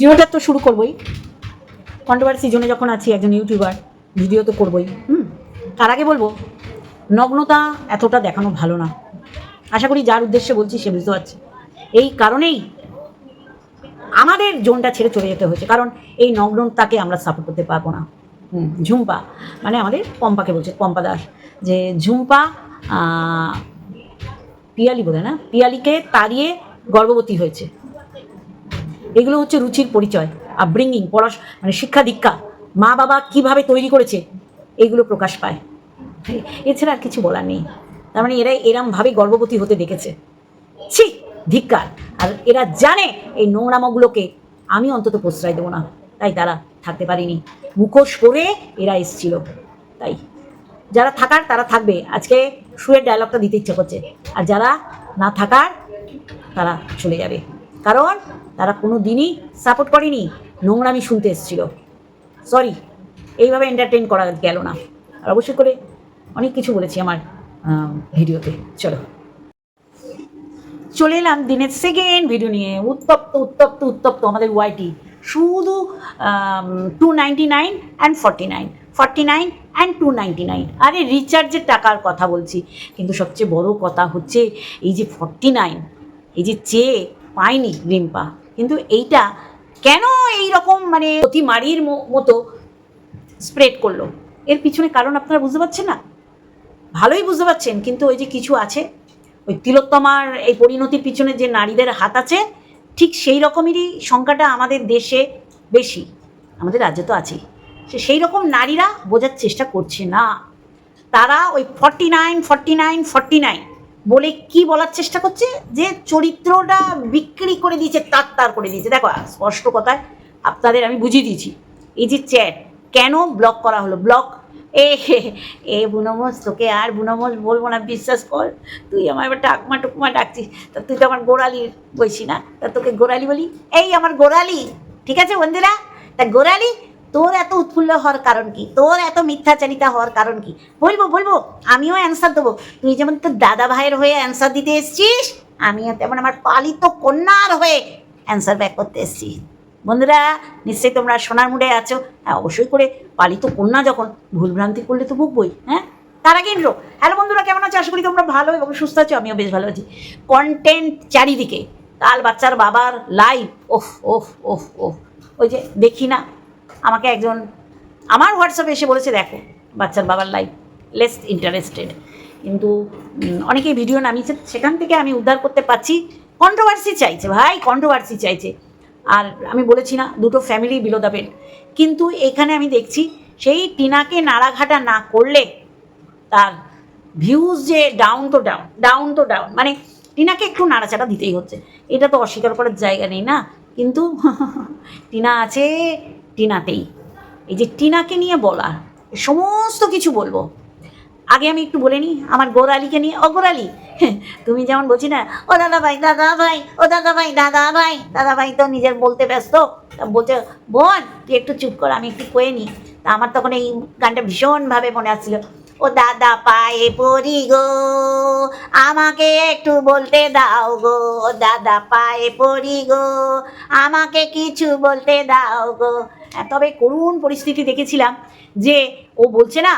ভিডিওটা তো শুরু করবোই। কন্ট্রোভার্সি জোনে যখন আছি একজন ইউটিউবার ভিডিও তো করবোই, হুম? তার আগে বলব, নগ্নতা এতটা দেখানো ভালো না। আশা করি যার উদ্দেশ্যে বলছি সে বুঝতে পারছে। এই কারণেই আমাদের জোনটা ছেড়ে চলে যেতে হয়েছে, কারণ এই নগ্নতাকে আমরা সাপোর্ট করতে পারব না। হুম, ঝুম্পা মানে আমাদের পম্পাকে বলছে, পম্পা দাস, যে ঝুম্পা পিয়ালি বোধ না? পিয়ালিকে তাড়িয়ে গর্ভবতী হয়েছে। এগুলো হচ্ছে রুচির পরিচয় আপব্রিঙ্গিং পড়াশ মানে শিক্ষা দীক্ষা। মা বাবা কীভাবে তৈরি করেছে, এগুলো প্রকাশ পায়। এছাড়া আর কিছু বলার নেই। তার মানে এরাই এরমভাবে গর্ভবতী হতে দেখেছে। ছি, ধিক্কার। আর এরা জানে এই নোংরামগুলোকে আমি অন্তত প্রশ্রয় দেবো না। তাই তারা থাকতে পারেনি। মুখোশ করে এরা এসছিল। তাই যারা থাকার তারা থাকবে। আজকে শুয়ের ডায়লগটা দিতে ইচ্ছে করছে। আর যারা না থাকার তারা চলে যাবে। কারণ তারা কোনো দিনই সাপোর্ট করেনি, নোংরামি শুনতে এসেছিল। সরি এইভাবে এন্টারটেন করা গেল না। আর অবশ্যই করে অনেক কিছু বলেছি আমার ভিডিওতে। চলো। চলে এলাম দিনের সেকেন্ড ভিডিও নিয়ে। উত্তপ্ত উত্তপ্ত উত্তপ্ত আমাদের ওয়াইটি শুধু two ninety nine and forty nine forty nine and two ninety nine আরে রিচার্জের টাকার কথা বলছি। কিন্তু সবচেয়ে বড় কথা হচ্ছে, এই যে ফর্টি নাইন এই যে চেয়ে পায়নি রিম্পা। কিন্তু এইটা কেন এই রকম মানে অতিমারির মতো স্প্রেড করল? এর পিছনে কারণ আপনারা বুঝতে পারছেন না? ভালোই বুঝতে পারছেন, কিন্তু ওই যে কিছু আছে, ওই তিলোত্তমার এই পরিণতির পিছনে যে নারীদের হাত আছে, ঠিক সেই রকমেরই সংখ্যাটা আমাদের দেশে বেশি, আমাদের রাজ্যে তো আছেই। সে সেই রকম নারীরা বোঝার চেষ্টা করছে না। তারা ওই forty nine forty nine forty nine বলে কি বলার চেষ্টা করছে? যে চরিত্রটা বিক্রি করে দিয়েছে, তার তার করে দিয়েছে। দেখো স্পষ্ট কথায় আপনাদের আমি বুঝিয়ে দিয়েছি। এই যে চ্যাট কেন ব্লক করা হলো? ব্লক এ এ বুনমোজ তোকে আর বুনমোজ বলব না, বিশ্বাস কর। তুই আমার এবার টাকমা টুকমা ডাকছিস। তা তুই তো আমার গোড়ালি বলছি না? তা তোকে গোড়ালি বলি? এই আমার গোড়ালি, ঠিক আছে বন্ধুরা? তা গোড়ালি তোর এত উৎফুল্ল হওয়ার কারণ কি? তোর এত মিথ্যাচারিতা হওয়ার কারণ কি? বলব বলব, আমিও অ্যান্সার দেবো। তুই যেমন তোর দাদা ভাইয়ের হয়ে অ্যান্সার দিতে এসছিস, আমিও তেমন আমার পালিত কন্যার হয়ে অ্যান্সার ব্যাক করতে এসছি বন্ধুরা, নিশ্চয়ই তোমরা সোনার মুডে আছো। হ্যাঁ অবশ্যই করে পালিত কন্যা যখন ভুলভ্রান্তি করলে তো ভুগবই হ্যাঁ? তার ইন্ট্রো হ্যালো বন্ধুরা, কেমন আছো? আশা করি তোমরা ভালো এবং সুস্থ আছো, আমিও বেশ ভালো আছি। কন্টেন্ট চারিদিকে, কাল বাচ্চার বাবার লাইভ ওফ ওফ ওফ ওফ। ওই যে দেখি না আমাকে একজন, আমার হোয়াটসঅ্যাপে এসে বলেছে, দেখো, বাচ্চার বাবার লাইফ লেস ইন্টারেস্টেড কিন্তু অনেকেই ভিডিও নামিয়েছে সেখান থেকে আমি উদ্ধার করতে পারছি। কন্ট্রোভার্সি চাইছে, ভাই কন্ট্রোভার্সি চাইছে। আর আমি বলেছি না, দুটো ফ্যামিলি বিলো দ্য কিন্তু এখানে আমি দেখছি, সেই টিনাকে নাড়াঘাটা না করলে তার ভিউজ যে ডাউন তো ডাউন ডাউন তো ডাউন মানে টিনাকে একটু নাড়াচাড়া দিতেই হচ্ছে। এটা তো অস্বীকার করার জায়গা নেই না? কিন্তু টিনা আছে টিনাতেই। এই যে টিনাকে নিয়ে বলা সমস্ত কিছু বলব। আগে আমি একটু বলে নিই, আমার গোরালিকে নিয়ে, ও গোরালি তুমি যেমন বলছি না, ও দাদা ভাই দাদা ভাই ও দাদা ভাই দাদা ভাই দাদা ভাই তো নিজের বলতে ব্যস্ত। বলছে, বোন, তুই একটু চুপ কর, আমি একটু কয়ে নিই। তা আমার তখন এই গানটা ভীষণভাবে মনে আসছিল। ও দাদা পায়ে পড়ি গো আমাকে একটু বলতে দাও গো ও দাদা পায়ে পড়ি গো আমাকে কিছু বলতে দাও গো। হ্যাঁ, তবে করুণ পরিস্থিতি দেখেছিলাম যে ও বলছে না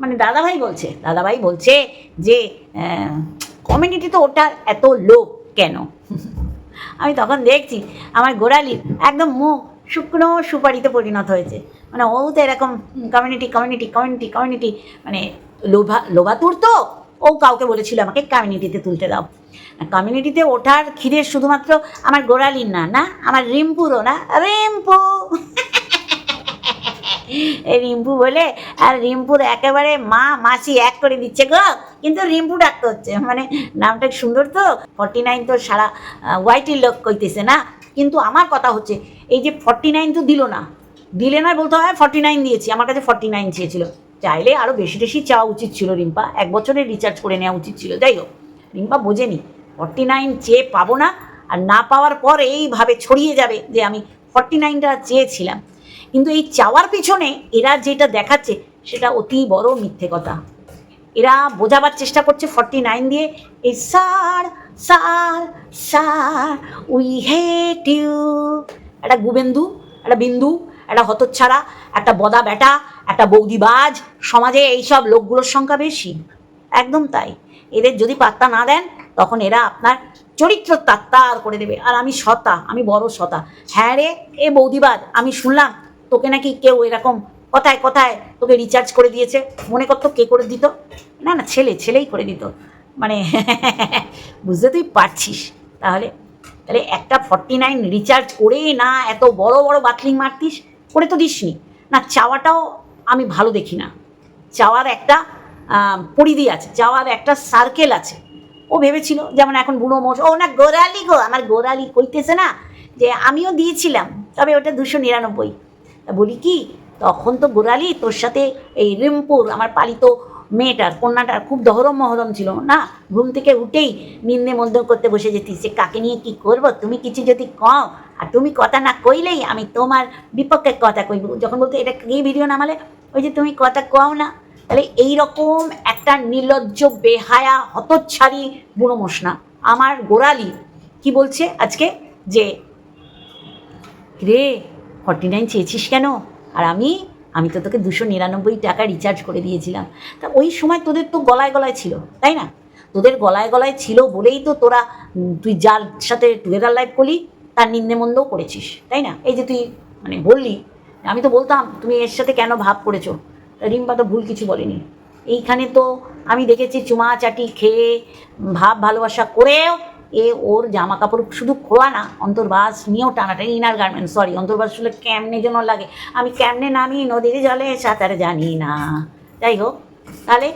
মানে দাদাভাই বলছে দাদাভাই বলছে যে কমিউনিটি তো ওটার এত লোক কেন? আমি তখন দেখছি আমার গোড়ালির একদম মুখ শুকনো সুপারিতে পরিণত হয়েছে। মানে ও তো এরকম কমিউনিটি কমিউনিটি কমিউনিটি কমিউনিটি মানে লোভা, লোভাতুর তো ও কাউকে বলেছিল আমাকে কমিউনিটিতে তুলতে দাও। কমিউনিটিতে ওঠার খিদে শুধুমাত্র আমার গোড়ালির না না? আমার রিম্পুরও না? রিম্পু! এই রিম্পু বলে, আর রিম্পুর একেবারে মা, মাসি এক করে দিচ্ছে গো। কিন্তু রিম্পু ডাকতে হচ্ছে। মানে নামটা সুন্দর তো? ফর্টি নাইন তো সারা হোয়াইটের লোক কইতেছে না? কিন্তু আমার কথা হচ্ছে, এই যে ফর্টি নাইন তো দিল না দিলে না বলতে হয় ফর্টি নাইন দিয়েছি। আমার কাছে ফর্টি নাইন চেয়েছিল। চাইলে আরও বেশি বেশি চাওয়া উচিত ছিল রিম্পা। এক বছরের রিচার্জ করে নেওয়া উচিত ছিল। যাই হোক, রিম্পা বোঝেনি ফর্টি নাইন চেয়ে পাবো না, আর না পাওয়ার পর এইভাবে ছড়িয়ে যাবে যে আমি ফর্টি নাইনটা চেয়েছিলাম। কিন্তু এই চাওয়ার পিছনে এরা যেটা দেখাচ্ছে, সেটা অতি বড় মিথ্যে কথা। এরা বোঝাবার চেষ্টা করছে ফর্টি নাইন দিয়ে এই সার সার সার উই হেট ইউ একটা গুবেন্দু, একটা বিন্দু একটা হতচ্ছাড়া, একটা বদা বেটা একটা বৌদিবাজ। সমাজে এইসব লোকগুলোর সংখ্যা বেশি। একদম তাই। এদের যদি পাত্তা না দেন, তখন এরা আপনার চরিত্র তাত্তার করে দেবে। আর আমি সতা, আমি বড় সতা। হ্যাঁ রে, এ বৌদিবাদ আমি শুনলাম তোকে নাকি কেউ এরকম কথায় কথায় তোকে রিচার্জ করে দিয়েছে। মনে করতো কে করে দিত? না না, ছেলে, ছেলেই করে দিত। মানে বুঝতে তুই পারছিস। তাহলে তাহলে একটা ফর্টি নাইন রিচার্জ করে না, এত বড় বড় বাতলিং মারতিস। করে তো দিসনি। না, চাওয়াটাও আমি ভালো দেখি না। চাওয়ার একটা পরিধি আছে, চাওয়ার একটা সার্কেল আছে। ও ভেবেছিল, যেমন এখন বুড়ো মোষ, ও না গোড়ালি গো, আমার গোড়ালি কইতেছে না যে আমিও দিয়েছিলাম, তবে ওটা দুশো নিরানব্বই। বলি কি, তখন তো গোড়ালি তোর সাথে এই রিম্পুর, আমার পালিত মেয়েটার, কন্যাটার খুব দহরম মহরম ছিল না? ঘুম থেকে উঠেই নিন্দে মন্দ করতে বসে যেতিস, যে কাকে নিয়ে কি করব, তুমি কিছু যদি কও আর তুমি কথা না কইলেই আমি তোমার বিপক্ষে কথা কইব। যখন বলতে, এটা কি ভিডিও নামালে ওই যে তুমি কথা কও না। তাহলে এইরকম একটা নির্লজ্জ, বেহায়া, হতচ্ছাড়ি বুড়ো মশনা আমার গোড়ালি কি বলছে আজকে? যে, রে ফর্টি নাইন চেয়েছিস কেন? আর আমি আমি তো তোকে দুশো নিরানব্বই টাকা রিচার্জ করে দিয়েছিলাম। তা ওই সময় তোদের তো গলায় গলায় ছিল, তাই না? তোদের গলায় গলায় ছিল বলেই তো তোরা তুই যার সাথে টুগেদার লাইফ করলি তার নিন্দে মন্দও করেছিস, তাই না? এই যে তুই মানে বললি, আমি তো বলতাম, তুমি এর সাথে কেন ভাব করেছ? রিম্পা তো ভুল কিছু বলেনি। এইখানে তো আমি দেখেছি চুমা চাটি খেয়ে ভাব ভালোবাসা করেও এ ওর জামা কাপড় শুধু খোয়া না, অন্তর্বাস নিয়েও টানাটা ইনার গার্মেন্ট সরি অন্তর্বাস শুলে কেমনে যেন লাগে। আমি কেমনে নামি নদীর জলে সাঁতার জানি না। যাই হোক, তাহলে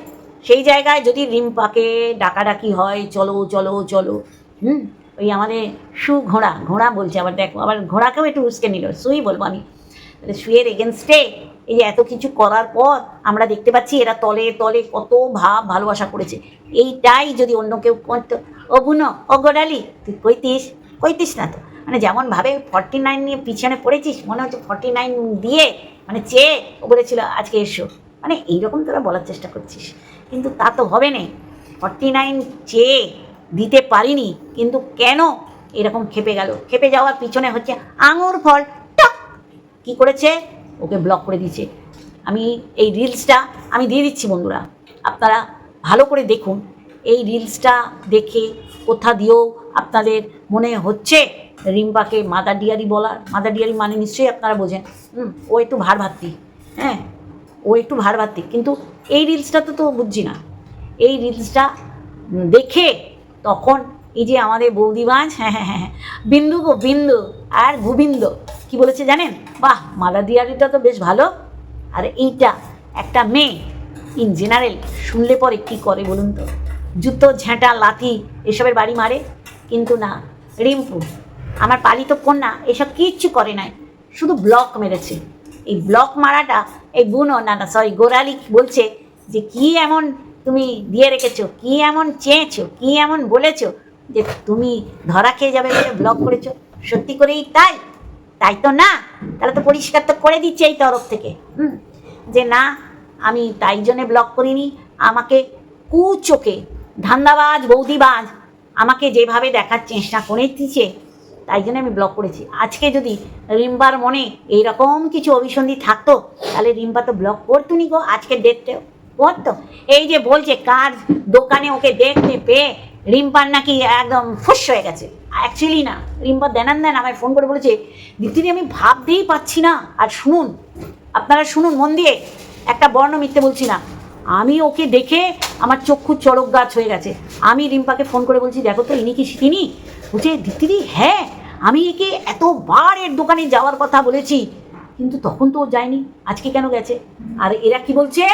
সেই জায়গায় যদি রিম্পাকে ডাকাডাকি হয়, চলো চলো চলো, হুম? ওই আমাদের সু ঘোড়া ঘোড়া বলছে আবার দেখো, আবার ঘোড়াকেও একটু উস্কে নিল, সুই বলব আমি। শুয়ের এগেনস্টে এই যে এত কিছু করার পর আমরা দেখতে পাচ্ছি এরা তলে তলে কত ভাব ভালোবাসা করেছে। এইটাই যদি অন্য কেউ করতো। ও বুনো, ও গোড়ালি, তুই কইতিস? কইতিস না তো। মানে যেমন ভাবে ফর্টি নাইন নিয়ে পিছনে পড়েছিস, মনে হচ্ছে ফর্টি নাইন দিয়ে মানে চেয়ে ও বলেছিল, আজকে এসো। মানে এইরকম তোরা বলার চেষ্টা করছিস। কিন্তু তা তো হবে না। ফর্টি নাইন চেয়ে দিতে পারিনি, কিন্তু কেন এরকম খেপে গেল? খেপে যাওয়ার পিছনে হচ্ছে আঙুর ফল। টক! কি করেছে? ওকে ব্লক করে দিয়েছে। আমি এই রিলসটা আমি দিয়ে দিচ্ছি বন্ধুরা। আপনারা ভালো করে দেখুন। এই রিলসটা দেখে কোথা দিয়েও আপনাদের মনে হচ্ছে রিম্পাকে মাদার ডিয়ারি বলার? মাদার ডিয়ারি মানে নিশ্চয়ই আপনারা বোঝেন। হুম, ও একটু ভার ভাত্তি। হ্যাঁ ও একটু ভার ভাত্তি। কিন্তু এই রিলসটা তো তো বুঝছি না। এই রিলসটা দেখে তখন এই যে আমাদের বৌদিবাজ হ্যাঁ হ্যাঁ হ্যাঁ হ্যাঁ, বিন্দু গো বিন্দু আর গোবিন্দ কি বলেছে জানেন? বাহ মাদার দিয়ারিটা তো বেশ ভালো। আর এইটা একটা মেয়ে ইন জেনারেল শুনলে পরে কি করে বলুন তো? জুতো ঝেঁটা লাথি এসবের বাড়ি মারে কিন্তু না রিম্পু আমার পালিত কন্যা এসব কিচ্ছু করে নাই শুধু ব্লক মেরেছে। এই ব্লক মারাটা এই বুনো না না সরি গোড়ালি বলছে যে কি এমন তুমি দিয়ে রেখেছো, কি এমন চেয়েছো, কি এমন বলেছ যে তুমি ধরা খেয়ে যাবে বলে ব্লক করেছ? সত্যি করেই তাই? তাই তো না? তাহলে তো পরিষ্কার তো করে দিচ্ছে এই তরফ থেকে। হুম? যে না, আমি তাই জন্যে ব্লক করিনি। আমাকে কু চোখে ধান্দাবাজ, বৌদিবাজ আমাকে যেভাবে দেখার চেষ্টা করে দিচ্ছে তাই জন্য আমি ব্লক করেছি। আজকে যদি রিম্বার মনে এইরকম কিছু অভিসন্ধি থাকতো, তাহলে রিম্বা তো ব্লক করতো নি গো আজকের করতো এই যে বলছে কার দোকানে ওকে দেখতে পেয়ে রিম্পার নাকি একদম ফুস হয়ে গেছে। অ্যাকচুয়ালি না, রিম্পা দেনান দেন আমায় ফোন করে বলেছে দিদি আমি ভাবতেই পাচ্ছি না। আর শুনুন, আপনারা শুনুন মন দিয়ে, একটা বর্ণ মিথ্যে বলছি না। আমি ওকে দেখে আমার চক্ষু চড়ক গাছ হয়ে গেছে। আমি রিম্পাকে ফোন করে বলছি, দেখো তো, ইনি কি তিনি বলছে দিদি হ্যাঁ আমি একে এতবার এর দোকানে যাওয়ার কথা বলেছি, কিন্তু তখন তো ও যায়নি। আজকে কেন গেছে? আর এরা কি বলছে?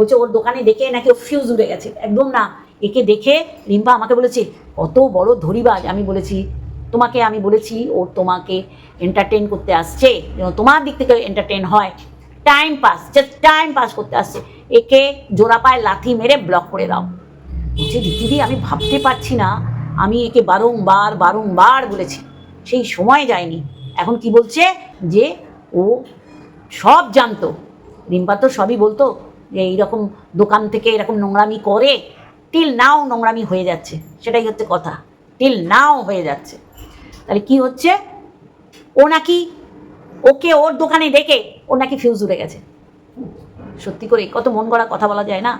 বলছে, ওর দোকানে দেখে নাকি ও ফিউজ উড়ে গেছে। একদম না। একে দেখে রিম্পা আমাকে বলেছে, কত বড় ধরিবাজ। আমি বলেছি, তোমাকে আমি বলেছি, ও তোমাকে এন্টারটেন করতে আসছে। যেন তোমার দিক থেকে এন্টারটেন হয়। Time pass just time pass করতে আসছে। একে জোড়া পায়ে লাথি মেরে ব্লক করে দাও। বলছে দিদি, আমি ভাবতে পারছি না। আমি একে বারংবার বারংবার বলেছি। সেই সময় যায়নি। এখন কি বলছে যে ও সব জানতো। রিম্পা তো সবই বলতো। যে এইরকম দোকান থেকে এরকম নোংরামি করে টিল নাও নোংরামি হয়ে যাচ্ছে। সেটাই হচ্ছে কথা। টিল নাও হয়ে যাচ্ছে। তাহলে কি হচ্ছে? ও নাকি ওকে ওর দোকানে ডেকে ওর নাকি ফিউজ উড়ে গেছে। সত্যি করে, কত মন গড়া কথা বলা যায় না?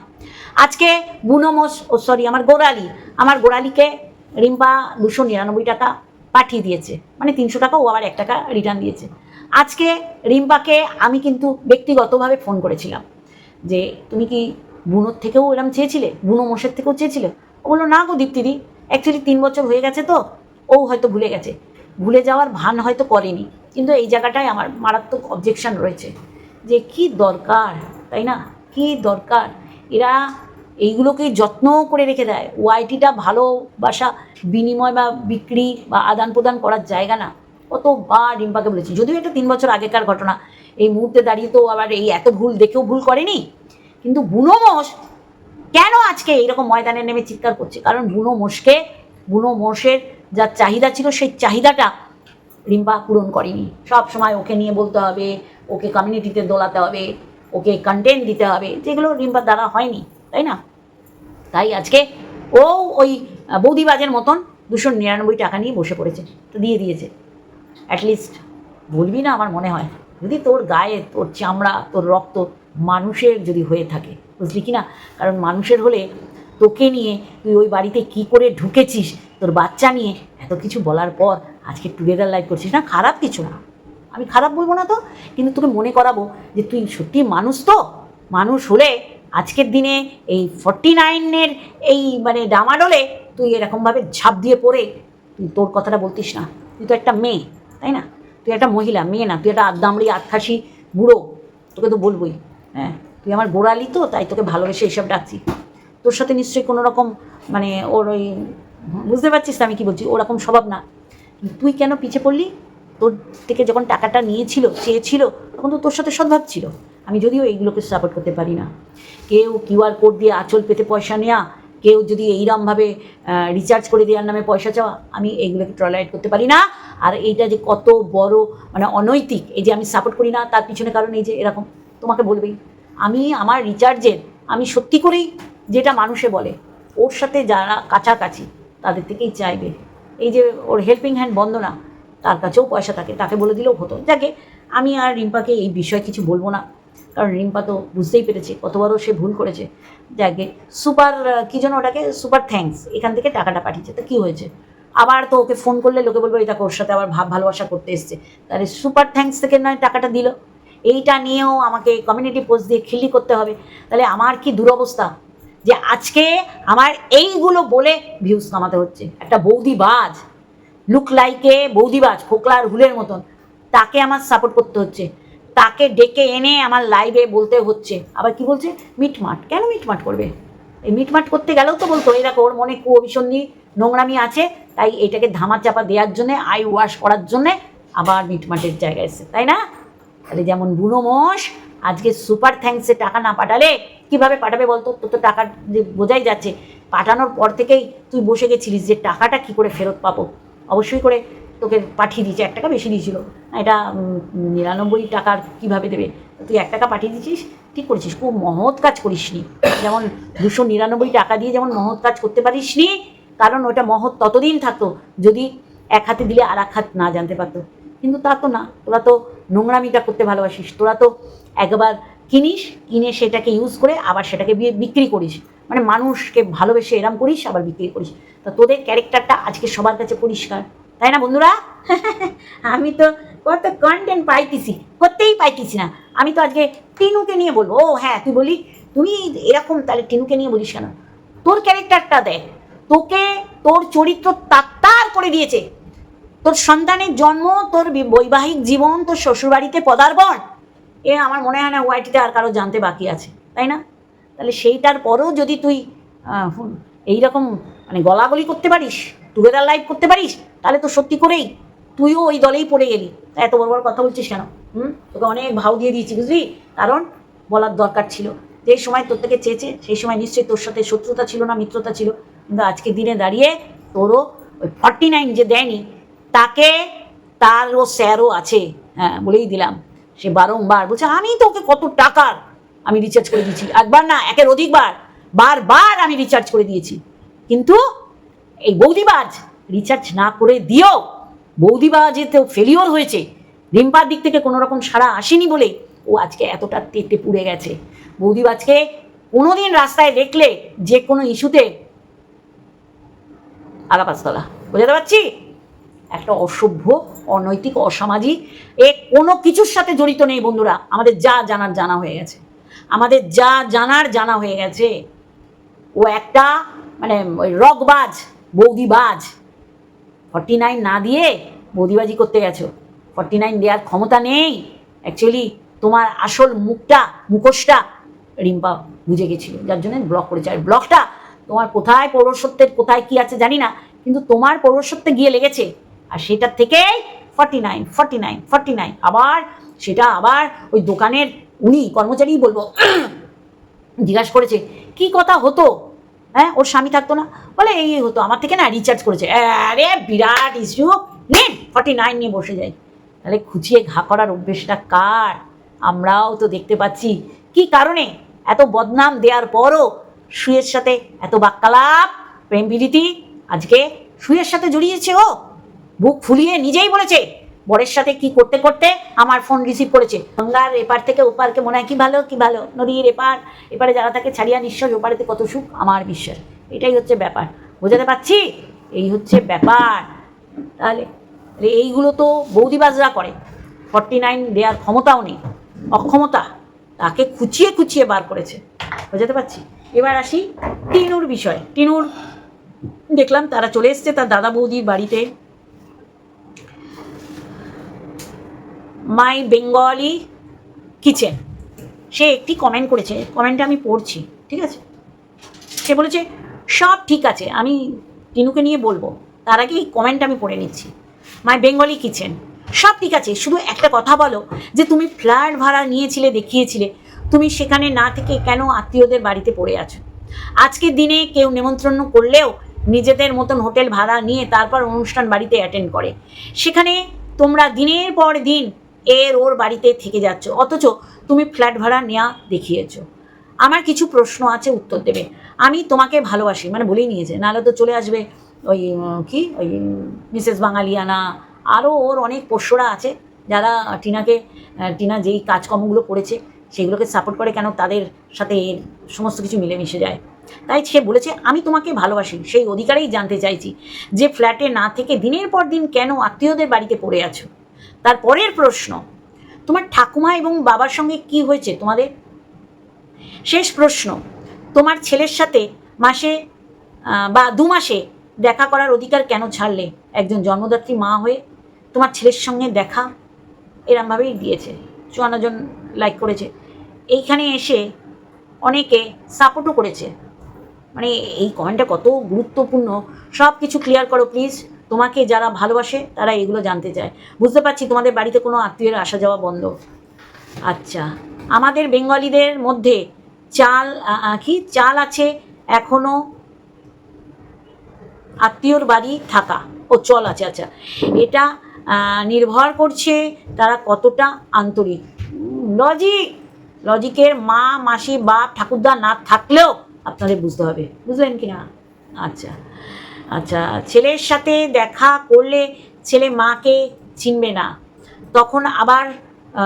আজকে বুনমোস ও সরি আমার গোড়ালি, আমার গোড়ালিকে রিম্পা দুশো নিরানব্বই টাকা পাঠিয়ে দিয়েছে। মানে তিনশো টাকা ও আবার এক টাকা রিটার্ন দিয়েছে। আজকে রিম্পাকে আমি কিন্তু ব্যক্তিগতভাবে ফোন করেছিলাম। যে তুমি কি বুনোর থেকেও এরম চেয়েছিলে? বুনো মোষের থেকেও চেয়েছিলে? ও বলল, না গো দীপ্তিদি অ্যাকচুয়ালি তিন বছর হয়ে গেছে তো, ও হয়তো ভুলে গেছে। ভুলে যাওয়ার ভান হয়তো করেনি। কিন্তু এই জায়গাটায় আমার মারাত্মক অবজেকশন রয়েছে যে কি দরকার, তাই না? কি দরকার? এরা এইগুলোকে যত্ন করে রেখে দেয়। ওয়াইটিটা ভালোবাসা বিনিময় বা বিক্রি বা আদান প্রদান করার জায়গা না। কতবার রিম্পাকে বলেছি। যদিও এটা তিন বছর আগেকার ঘটনা এই মুহূর্তে দাঁড়িয়ে তো আবার এই এত ভুল দেখেও ভুল করেনি। কিন্তু বুনো মোষ, কেন আজকে এইরকম ময়দানে নেমে চিৎকার করছে? কারণ বুনো মোষকে, বুনো মোষের যা চাহিদা ছিল, সেই চাহিদাটা রিম্পা পূরণ করেনি। সব সময় ওকে নিয়ে বলতে হবে, ওকে কমিউনিটিতে দোলাতে হবে, ওকে কন্টেন্ট দিতে হবে, যেগুলো রিম্পার দ্বারা হয়নি, তাই না? তাই আজকে ও ওই বৌদিবাজের মতন দুশো নিরানব্বই টাকা নিয়ে বসে পড়েছে, তো দিয়ে দিয়েছে। অ্যাটলিস্ট বলবি না আমার মনে হয়। যদি তোর গায়ে, তোর চামড়া, তোর রক্ত মানুষের যদি হয়ে থাকে, বুঝলি কি না? কারণ মানুষের হলে তোকে নিয়ে তুই ওই বাড়িতে কি করে ঢুকেছিস, তোর বাচ্চা নিয়ে, এত কিছু বলার পর আজকে টুগেদার লাইফ করছিস না? খারাপ কিছু না। আমি খারাপ বলব না তো, কিন্তু তোকে মনে করাবো যে তুই সত্যি মানুষ তো। মানুষ হলে আজকের দিনে এই ফর্টি নাইনের এই মানে ডামাডোলে তুই এরকমভাবে ঝাঁপ দিয়ে পড়ে, তুই তোর কথাটা বলতিস না। তুই তো একটা মেয়ে, তাই না? তুই একটা মহিলা, মেয়ে না, তুই একটা আদামড়ি আটখাসি বুড়ো, তোকে তো বলবোই হ্যাঁ? তুই আমার গোড়ালি তো, তাই তোকে ভালোবেসে এইসব ডাকছি। তোর সাথে নিশ্চয়ই কোনো রকম মানে ওর ওই, বুঝতে পারছিস আমি কি বলছি? ওরকম স্বভাব না। তুই কেন পিছিয়ে পড়লি? তোর থেকে যখন টাকাটা নিয়েছিল, চেয়েছিল, তখন তো তোর সাথে সদ্ভাব ছিল। আমি যদিও এইগুলোকে সাপোর্ট করতে পারি না। কেউ কিউআর কোড দিয়ে আঁচল পেতে পয়সা নেওয়া কেউ যদি এইরমভাবে রিচার্জ করে দেওয়ার নামে পয়সা চাওয়া, আমি এইগুলোকে ট্রলারেট করতে পারি না। আর এইটা যে কত বড় মানে অনৈতিক, এই যে আমি সাপোর্ট করি না, তার পিছনে কারণ এই যে এরকম, তোমাকে বলবেই, আমি আমার রিচার্জের আমি সত্যি করেই যেটা মানুষে বলে, ওর সাথে যারা কাছাকাছি, তাদের থেকেই চাইবে। এই যে ওর হেল্পিং হ্যান্ড বন্ধ না তার কাছেও পয়সা থাকে, তাকে বলে দিলেও হতো। যাকে, আমি আর রিম্পাকে এই বিষয়ে কিছু বলব না, কারণ রিম্পা তো বুঝতেই পেরেছে, কতবারও সে ভুল করেছে। যাকে সুপার কী যেন ওটাকে সুপার থ্যাঙ্কস এখান থেকে টাকাটা পাঠিয়েছে। তো কী হয়েছে? আবার তো ওকে ফোন করলে লোকে বলবে, এটা ওর সাথে আবার ভাব ভালোবাসা করতে এসছে। তাহলে সুপার থ্যাঙ্কস থেকে নয়, টাকাটা দিল। এইটা নিয়েও আমাকে কমিউনিটি পোস্ট দিয়ে খিলি করতে হবে। তাহলে আমার কি দুরবস্থা? যে আজকে আমার এইগুলো বলে ভিউজ কামাতে হচ্ছে। একটা বৌদিবাজ লুক লাইকে বৌদিবাজ খোকলার হুলের মতন, তাকে আমার সাপোর্ট করতে হচ্ছে। তাকে ডেকে এনে আমার লাইভে বলতে হচ্ছে। আবার কি বলছে? মিটমাট। কেন মিটমাট করবে? এই মিটমাট করতে গেলেও তো বলতো দেখো, ওর মনে কুঅভিসন্ধি নোংরামি আছে, তাই এটাকে ধামা চাপা দেওয়ার জন্যে, আই ওয়াশ করার জন্যে আবার মিটমাটের জায়গায় এসে তাই না? তাহলে যেমন বুনো মোষ, আজকে সুপার থ্যাঙ্কসে টাকা না পাঠালে কীভাবে পাঠাবে বলতো? তোর তো টাকা যে বোঝাই যাচ্ছে, পাঠানোর পর থেকেই তুই বসে গেছিলিস যে টাকাটা কি করে ফেরত পাবো? অবশ্যই করে তোকে পাঠিয়ে দিয়েছে, এক টাকা বেশি দিয়েছিল। এটা নিরানব্বই টাকার কীভাবে দেবে? তুই এক টাকা পাঠিয়ে দিয়েছিস, ঠিক করেছিস, খুব মহৎ কাজ করিসনি। যেমন দুশো নিরানব্বই টাকা দিয়ে যেমন মহৎ কাজ করতে পারিসনি কারণ ওটা মহৎ ততদিন থাকতো, যদি এক হাতে দিলে আর এক হাত না জানতে পারতো। কিন্তু তা তো না, তোরা তো নোংরামিটা করতে ভালোবাসিস, তোরা তো একবার কিনিস, কিনে সেটাকে ইউজ করে আবার সেটাকে বিক্রি করিস। মানে মানুষকে ভালোবেসে এরম করিস, আবার বিক্রি করিস। তা তোদের ক্যারেক্টারটা আজকে সবার কাছে পরিষ্কার, তাই না বন্ধুরা? আমি তো কত কন্টেন্ট পাইতেছি, করতেই পাইতেছি না। আমি তো আজকে টিনুকে নিয়ে বলব, ও হ্যাঁ তুই বলি তুমি এরকম তাহলে টিনুকে নিয়ে বলিস কেন? তোর ক্যারেক্টারটা দেখ তোকে তোর চরিত্র তাত্তার করে দিয়েছে। তোর সন্তানের জন্ম তোর বৈবাহিক জীবন তোর শ্বশুরবাড়িতে পদার্পণ এ আমার মনে হয় না ওয়াইটিতে আর কারও জানতে বাকি আছে তাই না? তাহলে সেইটার পরেও যদি তুই আহ, হুম, এইরকম মানে গলাগলি করতে পারিস টুগেদার লাইফ করতে পারিস তাহলে তো সত্যি করেই তুইও ওই দলেই পড়ে গেলি। এত বড় বড় কথা বলছিস কেন? হুম? তোকে অনেক ভাও দিয়ে দিয়েছি বুঝলি? কারণ বলার দরকার ছিল। যে সময় তোর থেকে চেয়েছে সেই সময় নিশ্চয়ই তোর সাথে শত্রুতা ছিল না মিত্রতা ছিল। কিন্তু আজকের দিনে দাঁড়িয়ে তোরও ওই ফর্টি নাইন যে দেয়নি, তাকে, তারও স্যারও আছে। হ্যাঁ বলেই দিলাম। সে বারংবার বলছে, আমি তোকে কত টাকার আমি রিচার্জ করে দিয়েছি। একবার না, একের অধিকবার, বারবার আমি রিচার্জ করে দিয়েছি। কিন্তু এই বৌদিবাজ রিচার্জ না করে দিও বৌদিবাজে তো ফেলিওর হয়েছে। রিম্পার দিক থেকে কোনো রকম সাড়া আসেনি বলে ও আজকে এতটা তেতে পুড়ে গেছে। বৌদিবাজকে আজকে কোনোদিন রাস্তায় দেখলে যে কোনো ইস্যুতে আগা পাঁচতলা বোঝাতে পারছি? একটা অসভ্য, অনৈতিক, অসামাজিক, এ কোনো কিছুর সাথে জড়িত নেই, বন্ধুরা। আমাদের যা জানার জানা হয়ে গেছে। আমাদের যা জানার জানা হয়ে গেছে, ও একটা মানে ওই রকবাজ বৌদিবাজ। ফর্টি নাইন না দিয়ে বৌদিবাজি করতে গেছো। ফর্টি নাইন দেওয়ার ক্ষমতা নেই। অ্যাকচুয়ালি তোমার আসল মুখটা, মুখোশটা রিম্পা বুঝে গেছিল। যার জন্য ব্লক করেছে। আর ব্লকটা তোমার কোথায় পৌরসত্বের কোথায় কি আছে জানি না, কিন্তু তোমার পৌরসত্বে গিয়ে লেগেছে। আর সেটার থেকেই forty nine forty nine forty nine আবার সেটা আবার ওই দোকানের উনি কর্মচারী বলব, জিজ্ঞাসা করেছে, কি কথা হতো? হ্যাঁ ওর স্বামী থাকতো না। বলে, এই হতো, আমার থেকে না রিচার্জ করেছে। আরে বিরাট ইস্যু নেন ফর্টি নাইন নিয়ে বসে যাই। তাহলে খুঁচিয়ে ঘা করার অভ্যেসটা কার? আমরাও তো দেখতে পাচ্ছি। কি কারণে? এত বদনাম দেওয়ার পরও সুয়ের সাথে এত বাক্যালাপ, প্রেম বিরীতি, আজকে সুয়ের সাথে জড়িয়েছে ও। বুক ফুলিয়ে নিজেই বলেছে, বরের সাথে কি করতে করতে আমার ফোন রিসিভ করেছে। গঙ্গার এপার থেকে ওপারকে মনে হয় কি ভালো কি ভালো, নদীর এপার, এপারে যারা থাকে ছাড়িয়া নিঃশ্বাস ওপারেতে কত সুখ, আমার বিশ্বাস। এটাই হচ্ছে ব্যাপার। বোঝাতে পারছি? এই হচ্ছে ব্যাপার। তাহলে তাহলে এইগুলো তো বৌদিবাজরা করে। ফর্টি নাইন দেওয়ার ক্ষমতাও নেই। অক্ষমতা তাকে খুঁচিয়ে খুঁচিয়ে বার করেছে। বোঝাতে পারছি? এবার আসি টিনুর বিষয়। টিনুর, দেখলাম তারা চলে এসছে তার দাদা বৌদির বাড়িতে। মাই বেঙ্গলি কিচেন। সে একটি কমেন্ট করেছে কমেন্টটা আমি পড়ছি, ঠিক আছে? সে বলেছে, সব ঠিক আছে, আমি টিনুকে নিয়ে বলব। তার আগে এই কমেন্ট আমি পড়ে নিচ্ছি। মাই বেঙ্গলি কিচেন, সব ঠিক আছে, শুধু একটা কথা বলো যে তুমি ফ্ল্যাট ভাড়া নিয়েছিলে, দেখিয়েছিলে তুমি সেখানে না থেকে কেন আত্মীয়দের বাড়িতে পড়ে আছো? আজকের দিনে কেউ নেমন্ত্রণ করলেও নিজেদের মতন হোটেল ভাড়া নিয়ে তারপর অনুষ্ঠান বাড়িতে অ্যাটেন্ড করে। সেখানে তোমরা দিনের পর দিন এর ওর বাড়িতে থেকে যাচ্ছ, অথচ তুমি ফ্ল্যাট ভাড়া নেওয়া দেখিয়েছো। আমার কিছু প্রশ্ন আছে উত্তর দেবে। আমি তোমাকে ভালোবাসি মানে বলেই নিয়েছে, নাহলে তো চলে আসবে ওই কি? ওই মিসেস বাঙালিয়ানা। আরও ওর অনেক পোষ্যরা আছে, যারা টিনাকে টিনা যেই কাজকর্মগুলো করেছে সেগুলোকে সাপোর্ট করে কেন তাদের সাথে সমস্ত কিছু মিলেমিশে যায়? তাই সে বলেছে, আমি তোমাকে ভালোবাসি, সেই অধিকারেই জানতে চাইছি যে ফ্ল্যাটে না থেকে দিনের পর দিন কেন আত্মীয়দের বাড়িতে পড়ে আছো? তার পরের প্রশ্ন, তোমার ঠাকুমা এবং বাবার সঙ্গে কি হয়েছে তোমাদের? শেষ প্রশ্ন, তোমার ছেলের সাথে মাসে বা দু মাসে দেখা করার অধিকার কেন ছাড়লে একজন জন্মদাত্রী মা হয়ে তোমার ছেলের সঙ্গে দেখা? এরমভাবেই দিয়েছে। চুয়ান্ন জন লাইক করেছে। এইখানে এসে অনেকে সাপোর্টও করেছে। মানে এই কমেন্টটা কত গুরুত্বপূর্ণ। সব কিছু ক্লিয়ার করো প্লিজ তোমাকে যারা ভালোবাসে, তারা এগুলো জানতে চায়। বুঝতে পারছি তোমাদের বাড়িতে কোনো আত্মীয়ের আসা যাওয়া বন্ধ। আচ্ছা আমাদের বেঙ্গলিদের মধ্যে চাল কি? চাল আছে এখনও। আত্মীয়র বাড়ি থাকা। ও চল আছে আচ্ছা। এটা নির্ভর করছে তারা কতটা আন্তরিক। লজিক লজিকের মা, মাসি, বাপ, ঠাকুরদা না থাকলেও আপনাদের বুঝতে হবে। বুঝলেন কি না আচ্ছা। আচ্ছা ছেলের সাথে দেখা করলে ছেলে মাকে চিনবে না। তখন আবার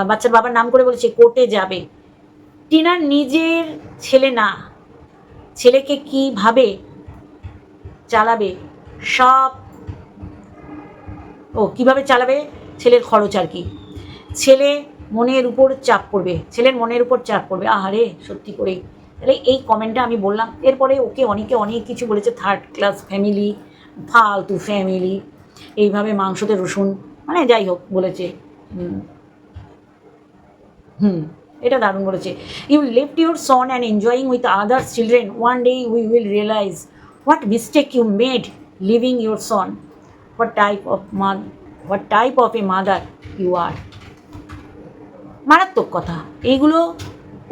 বাচ্চার বাবার নাম করে বলেছে, কোর্টে যাবে। টিনার নিজের ছেলে না। ছেলেকে কীভাবে চালাবে? সব ও, কীভাবে চালাবে? ছেলের খরচ আর কি। ছেলে মনের উপর চাপ পড়বে। ছেলের মনের উপর চাপ পড়বে। আহারে, সত্যি করেই। তাহলে এই কমেন্টটা আমি বললাম। এরপরে ওকে অনেকে অনেক কিছু বলেছে। থার্ড ক্লাস ফ্যামিলি ফালতু ফ্যামিলি এইভাবে মাংসতে রসুন মানে যাই হোক বলেছে। হুম। এটা দারুণ বলেছে। You left your son and enjoying with others children one day we will realize what mistake you made leaving your son what type of mad what type of a mother you are মারাত্মক কথা। এইগুলো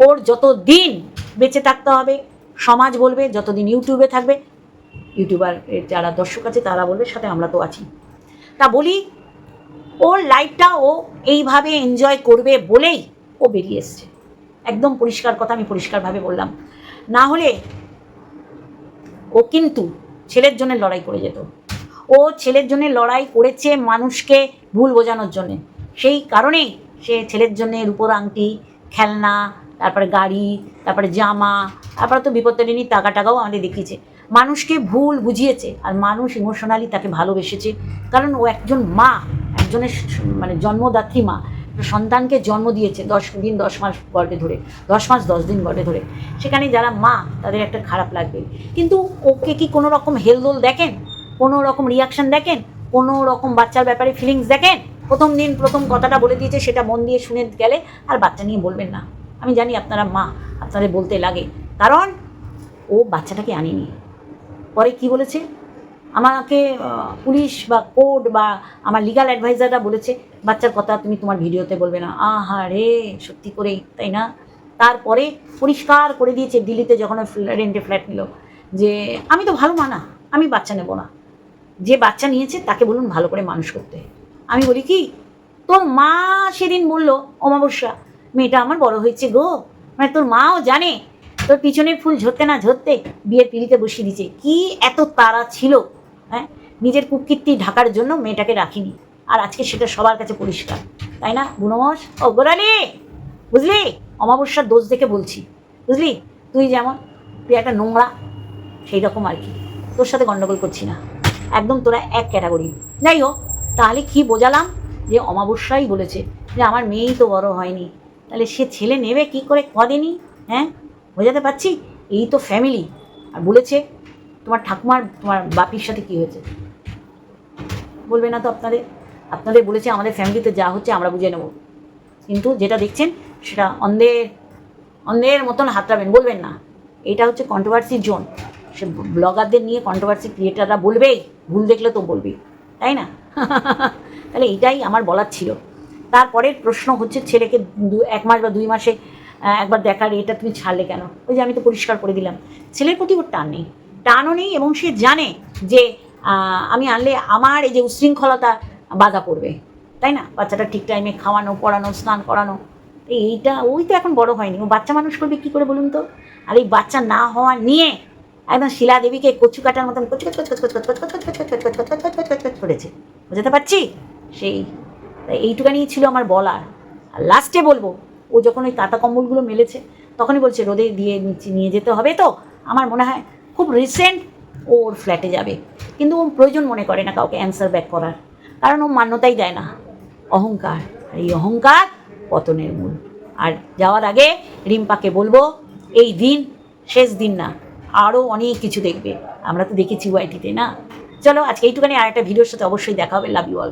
ওর যত দিন বেঁচে থাকতে হবে, সমাজ বলবে, যতদিন ইউটিউবে থাকবে, ইউটিউবার যারা দর্শক আছে, তারা বলবে, সাথে আমরা তো আছি। তা বলি, ওর লাইফটা ও এইভাবে এনজয় করবে বলেই ও বেরিয়ে এসছে। একদম পরিষ্কার কথা আমি পরিষ্কারভাবে বললাম। না হলে ও কিন্তু ছেলের জন্য লড়াই করে যেত। ও ছেলের জন্য লড়াই করেছে মানুষকে ভুল বোঝানোর জন্যে। সেই কারণেই সে ছেলের জন্য রূপোর আংটি, খেলনা, তারপরে গাড়ি, তারপরে জামা, তারপরে তো বিপত্তারিণীর টাকা টাকাও আমাদের দেখিয়েছে। মানুষকে ভুল বুঝিয়েছে আর মানুষ ইমোশনালি তাকে ভালোবেসেছে। কারণ ও একজন মা, একজনের মানে জন্মদাত্রী মা। সন্তানকে জন্ম দিয়েছে দশ দিন, দশ মাস গর্ভে ধরে, দশ মাস, দশ দিন গর্ভে ধরে। সেখানে যারা মা, তাদের একটা খারাপ লাগবে। কিন্তু ওকে কি কোনো রকম হেলদোল দেখেন? কোনো রকম রিয়াকশন দেখেন? কোনো রকম বাচ্চার ব্যাপারে ফিলিংস দেখেন? প্রথম দিন প্রথম কথাটা বলে দিয়েছে, সেটা মন দিয়ে শুনে গেলে আর বাচ্চা নিয়ে বলবেন না। আমি জানি আপনারা মা, আপনাদের বলতে লাগে। কারণ ও বাচ্চাটাকে আনেনি। পরে কি বলেছে? আমাকে পুলিশ বা কোর্ট বা আমার লিগাল অ্যাডভাইজাররা বলেছে, বাচ্চার কথা তুমি তোমার ভিডিওতে বলবে না। আহা রে, সত্যি করেই, তাই না? তারপরে পরিষ্কার করে দিয়েছে দিল্লিতে যখন রেন্টে ফ্ল্যাট নিল যে, আমি তো ভালো মানা আমি বাচ্চা নেব না। যে বাচ্চা নিয়েছে তাকে বলুন ভালো করে মানুষ করতে। আমি বলি কি, তোর মা সেদিন বলল, অমাবস্যা, মেয়েটা আমার বড় হয়েছে গো। মানে তোর মাও জানে, তোর পিছনের ফুল ঝরতে না ঝরতে বিয়ের পিড়িতে বসিয়ে দিয়েছে। কি এত তারা ছিল হ্যাঁ? নিজের কুকীর্তি ঢাকার জন্য মেয়েটাকে রাখিনি। আর আজকে সেটা সবার কাছে পরিষ্কার, তাই না বুনমস ও গোড়ালি, বুঝলি? অমাবস্যার দোষ দেখে বলছি, বুঝলি? তুই যেমন, তুই একটা নোংরা সেই রকম আর কি। তোর সাথে গন্ডগোল করছি না। একদম তোরা এক ক্যাটাগরি যাই হোক তাহলে কি বোঝালাম? যে অমাবস্যাই বলেছে যে আমার মেয়েই তো বড় হয়নি। তাহলে সে ছেলে নেবে কি করে কদিনই? হ্যাঁ? বোঝাতে পারছি? এই তো ফ্যামিলি আর বলেছে, তোমার ঠাকুমার, তোমার বাপির সাথে কি হয়েছে? বলবে না তো আপনাদের? আপনাদের বলেছে আমাদের ফ্যামিলিতে যা হচ্ছে আমরা বুঝে নেব। কিন্তু যেটা দেখছেন, সেটা অন্ধের অন্ধের মতন হাতড়াবেন। বলবেন না। এটা হচ্ছে কন্ট্রোভার্সির জোন সে ব্লগারদের নিয়ে কন্ট্রোভার্সি ক্রিয়েটাররা বলবেই, ভুল দেখলে তো বলবেই তাই না? তাহলে এটাই আমার বলার ছিল। তারপরের প্রশ্ন হচ্ছে ছেলেকে দু, এক মাস বা দুই মাসে একবার দেখার, এটা তুমি ছাড়লে কেন? ওই যে আমি তো পরিষ্কার করে দিলাম। ছেলের প্রতি ওর টান নেই। টানও নেই এবং সে জানে যে আমি আনলে আমার এই যে উশৃঙ্খলতা বাধা পড়বে, তাই না? বাচ্চাটা ঠিক টাইমে খাওয়ানো, পড়ানো, স্নান করানো, এইটা, ওই তো এখন বড় হয়নি। ও বাচ্চা মানুষ করবে কী করে বলুন তো? আর এই বাচ্চা না হওয়া নিয়ে একদম শিলা দেবীকে কচু কাটার মতন কচু কচু কচু কচু কচু কচু কচু করেছে বোঝাতে পারছি সেই এইটুকানি ছিল আমার বলার আর লাস্টে বলব ও যখন ওই কাঁথা কম্বলগুলো মেলেছে তখনই বলছে রোদে দিয়ে নিচে নিয়ে যেতে হবে তো আমার মনে হয় খুব রিসেন্ট ও ওর ফ্ল্যাটে যাবে কিন্তু ও প্রয়োজন মনে করে না কাউকে অ্যান্সার ব্যাক করার কারণ ও মান্যতাই দেয় না অহংকার আর এই অহংকার পতনের মূল আর যাওয়ার আগে রিম্পাকে বলব এই দিন শেষ দিন না আরও অনেক কিছু দেখবে। আমরা তো দেখেছি ওয়াইটিতে না? চলো, আজকে এইটুখানি আর একটা ভিডিওর সাথে অবশ্যই দেখা হবে। Love you all